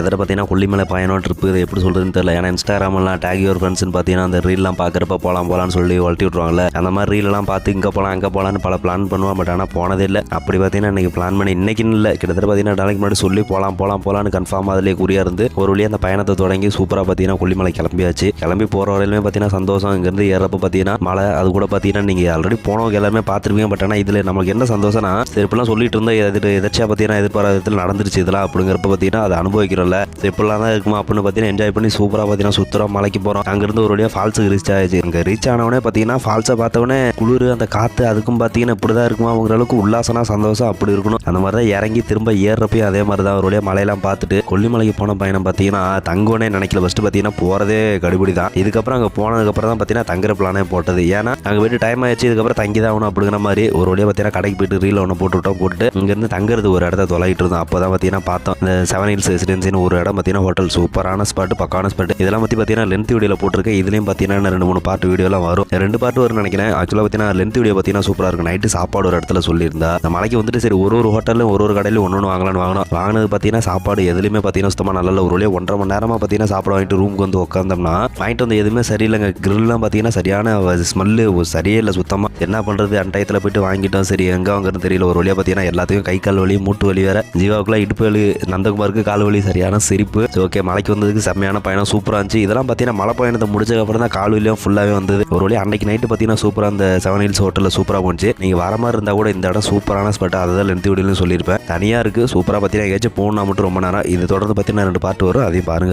அதில் பார்த்தீங்கன்னா கொல்லிமலை பயணம் ட்ரிப்பு இது எப்படி சொல்கிறதுன்னு தெரியல. ஏன்னா இன்ஸ்டாகிராம்லாம் டேக் யுவர் ஃப்ரெண்ட்ஸ்னு பார்த்தீங்கன்னா அந்த ரீல்லாம் பார்க்குறப்ப போகலாம் போகலான்னு சொல்லி வளர்த்தி விட்ருவாங்கல்ல அந்த மாதிரி ரீலெல்லாம் பார்த்து இங்கே போகலாம் அங்கே போகலான்னு பல பிளான் பண்ணுவோம். பட் ஆனால் போனதே இல்லை. அப்படி பார்த்தீங்கன்னா இன்றைக்கி பிளான் பண்ணி இன்னைக்குன்னு இல்லை. கிட்டத்தட்ட பார்த்தீங்கன்னா நாளைக்கு முன்னாடி சொல்லி போகலாம் போகலாம் போகலான்னு கன்ஃபார்ம் அதிலே குறியா இருந்து ஒரு வழியாக அந்த பயணத்தை தொடங்கி சூப்பராக பார்த்தீங்கன்னா கொல்லிமலை கிளம்பியாச்சு. கிளம்பி போகிற வரையிலுமே பார்த்தீங்கன்னா சந்தோஷம். இங்கேருந்து ஏறப்ப பார்த்தீங்கன்னா மழை அது கூட பார்த்தீங்கன்னா நீங்கள் ஆல்ரெடி போனவங்க எல்லாருமே பார்த்துருப்பீங்க. பட் ஆனால் இதில் நமக்கு என்ன சந்தோஷம்னா சரி சொல்லிட்டு இருந்தால் எதிர் எதாச்சியாக பார்த்தீங்கன்னா எதிர்பாராத நடந்துருச்சு இதெல்லாம் அப்படிங்கிறப்ப பார்த்தீங்கன்னா அதை அனுபவிக்கிறோம் இருக்கும்ல இப்படிலாம் தான் இருக்குமா? அப்படின்னு பார்த்தீங்கன்னா என்ஜாய் பண்ணி சூப்பராக பார்த்தீங்கன்னா சுற்றுறோம் மலைக்கு போகிறோம் அங்கேருந்து ஒரு வழியாக ஃபால்ஸுக்கு ரீச் ஆயிடுச்சு. அங்கே ரீச் ஆனவனே பார்த்தீங்கன்னா ஃபால்ஸை பார்த்தவொடனே குளிர் அந்த காற்று அதுக்கும் பார்த்தீங்கன்னா இப்படி தான் இருக்குமா? அவங்க அளவுக்கு உல்லாசனா சந்தோஷம் அப்படி இருக்கணும். அந்த மாதிரி தான் இறங்கி திரும்ப ஏறுறப்பையும் அதே மாதிரி தான். ஒரு வழியாக மலையெல்லாம் பார்த்துட்டு கொல்லிமலைக்கு போன பயணம் பார்த்தீங்கன்னா தங்கோனே நினைக்கல. ஃபஸ்ட்டு பார்த்தீங்கன்னா போகிறதே கடுபிடி தான். இதுக்கப்புறம் அங்கே போனதுக்கப்புறம் தான் பார்த்தீங்கன்னா தங்குற பிளானே போட்டது. ஏன்னா அங்கே போயிட்டு டைம் ஆயிடுச்சு. இதுக்கப்புறம் தங்கி தான் ஆகணும் அப்படிங்கிற மாதிரி ஒரு வழியாக பார்த்தீங்கன்னா கடைக்கு போயிட்டு ரீல் ஒன்று போட்டு விட்டோம் போட்டுட்டு இங்கேருந்து தங்குறது ஒரு இடத்த தொலைகிட்டு இருந்தோம். அப்போ தான் பார்த்தீங்கன்னா பார்த்தோம். இந்த செவன் ஹில்ஸ் ரெசிடென்சின்னு ஒரு இடம் பார்த்தீங்கன்னா ஹோட்டல் சூப்பரான ஸ்பாட் பக்கான ஸ்பாட் இதெல்லாம் பற்றி பார்த்தீங்கன்னா லென்த் வீடியோவில் போட்டிருக்கேன் இதுலேயும் பார்த்தீங்கன்னா ரெண்டு மூணு பார்ட் வீடியோலாம் வரும். ரெண்டு பார்ட் வரும்னு நினைக்கிறேன். ஆக்சுவலாக பார்த்தீங்கன்னா லென்த் வீடியோ பார்த்தீங்கன்னா சூப்பராக இருக்கும். நைட்டு சாப்பாடு ஒரு இடத்துல சொல்லியிருந்தா. இந்த மலைக்கு வந்துட்டு சரி ஒரு ஒரு ஹோட்டலில் ஒரு ஒரு கடையிலும் ஒன்று ஒன்று வாங்கலாம்னு வாங்கினோம். வாங்கினது பார்த்தீங்கன்னா சாப்பாடு எதுலையுமே பார்த்தீங்கன்னா சுத்தமாக நல்ல ஒரு வழியாக ஒன்றரை மணி நேரமாக பார்த்தீங்கன்னா சாப்பாடு வாங்கிட்டு ரூமுக்கு வந்து உட்காந்தோம்னா வாங்கிட்டு வந்து எதுவுமே சரியில்லைங்க. கிரில்லாம் பார்த்தீங்கன்னா சரியான ஸ்மெல்லு சரியே இல்லை சுத்தமாக என்ன பண்ணுறது அந்த டயத்தில் போயிட்டு வாங்கிட்டோம். சரி எங்கே வாங்குறது தெரியல. ஒரு வழியாக பார்த்தீங்கன்னா எல்லாத்துக்கும் கை கால் வலி மூட்டு வலி வேற. ஜீவாவுக்குலாம் இடுப்பு வலி நந்தகுமாருக்கு கால் வலி சரியான சிரிப்பு. ஓகே மலைக்கு வந்ததுக்கு செம்மையான பயணம் சூப்பராக இருந்துச்சு. இதெல்லாம் பார்த்தீங்கன்னா மலை பயணத்தை முடிச்சதுக்கப்புறம் தான் கால் வலியும் ஃபுல்லாகவே வந்தது. ஒரு வழி அன்னைக்கு நைட்டு பார்த்தீங்கன்னா சூப்பராக அந்த செவன் ஹில்ஸ் ஹோட்டலில் சூப்பராக போச்சு நீங்கள் வர மாதிரி இருந்தால் கூட இந்த இடம் சூப்பரான ஸ்பாட் அதை தான் எடுத்து விடலன்னு சொல்லியிருப்பேன். தனியாக இருக்குது சூப்பராக பார்த்தீங்கன்னா எங்கேயாச்சும் போகணுன்னா மட்டும் ரொம்ப நேரம். இது தொடர்ந்து பார்த்தீங்கன்னா ரெண்டு பார்ட் வரும். அதையும் பாருங்கள்